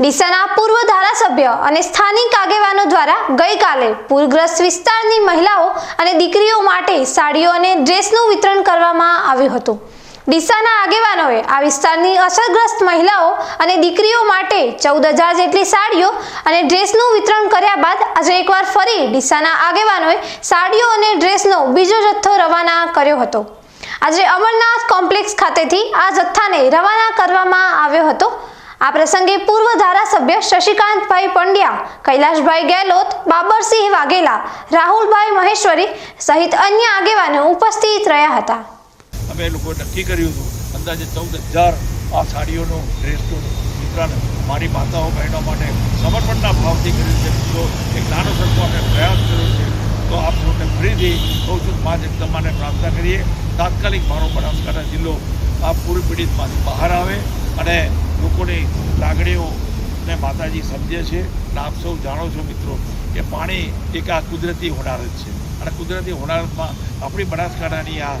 ડીસાના પૂર્વ ધારાસભ્ય અને સ્થાનિક આગેવાનો દ્વારા ગઈકાલે પૂરગ્રસ્ત વિસ્તારની મહિલાઓ અને દીકરીઓ માટે સાડીઓ અને ડ્રેસનું વિતરણ કરવામાં આવ્યું હતું. ડીસાના આગેવાનોએ આ વિસ્તારની અસરગ્રસ્ત મહિલાઓ અને દીકરીઓ માટે ચૌદ હજાર જેટલી સાડીઓ અને ડ્રેસનું વિતરણ કર્યા બાદ આજે એકવાર ફરી ડીસાના આગેવાનોએ સાડીઓ અને ડ્રેસનો બીજો જથ્થો રવાના કર્યો હતો. આજે અમરનાથ કોમ્પ્લેક્સ ખાતેથી આ જથ્થાને રવાના કરવામાં આવ્યો હતો. આ પ્રસંગે પૂર્વ ધારાસભ્ય શશિકાંતભાઈ પંડ્યા, કૈલાશભાઈ ગેહલોત, બાબરસિંહ વાઘેલા, રાહુલભાઈ મહેશ્વરી સહિત અન્ય આગેવાનો ઉપસ્થિત રહ્યા હતા. અમે લોકો નક્કી કર્યું હતું, અંદાજે ચૌદ હજાર આ સાડીઓનો, ડ્રેસનું વિતરણ મારી માતાઓ, બહેનો માટે સમર્પણના ભાવથી કર્યું છે. તો એક નાનો સરખો અમે પ્રયાસ કર્યો છે. તો આપ સૌને ફરીથી કહું છું મા જગદંબાને પ્રાર્થના કરીએ. તાત્કાલિક મારો બનાસકાંઠા જિલ્લો આ પૂરી પીડિતમાંથી બહાર આવે. લોકોની લાગણીઓને માતાજી સમજે છે અને આપ સૌ જાણો છો મિત્રો કે પાણી એક આ કુદરતી હોનારત છે. અને કુદરતી હોનારતમાં આપણી બનાસકાંઠાની આ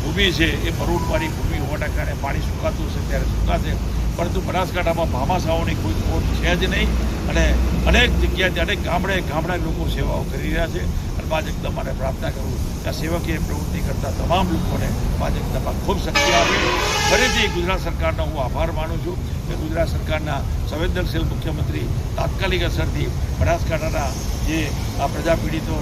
ભૂમિ છે એ મરૂનવાળી ભૂમિ હોવાના કારણે પાણી સુકાતું હશે, ત્યારે સુકાશે. પરંતુ બનાસકાંઠામાં ભામાશાઓની કોઈ ખોટ છે જ નહીં. અને અનેક જગ્યાએ અનેક ગામડે ગામડા લોકો સેવાઓ કરી રહ્યા છે. અને મા જગદંબાને પ્રાર્થના કરું કે આ સેવકીય પ્રવૃત્તિ કરતા તમામ લોકોને મા જગદંબા ખૂબ શક્તિ આપે. ફરીથી ગુજરાત સરકારનો હું આભાર માનું છું કે ગુજરાત સરકારના સંવેદનશીલ મુખ્યમંત્રી તાત્કાલિક અસરથી બનાસકાંઠાના જે આ પ્રજા પીડિતો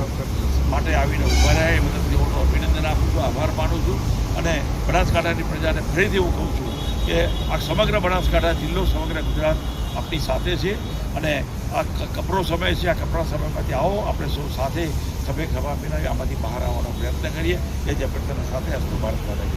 માટે આવીને ઊભા રહ્યા એ બદલ હું અભિનંદન આપું છું, આભાર માનું છું. અને બનાસકાંઠાની પ્રજાને ફરીથી હું કહું છું કે આ સમગ્ર બનાસકાંઠા જિલ્લો, સમગ્ર ગુજરાત આપણી સાથે છે અને આ કપરો સમય છે, આ કપરા સમયમાંથી આવો, આપણે સૌ સાથે ખભે ખભા મેળવી આમાંથી બહાર આવવાનો પ્રયત્ન કરીએ. એ જ અભ્યર્થના સાથે અસ્તુ ભારત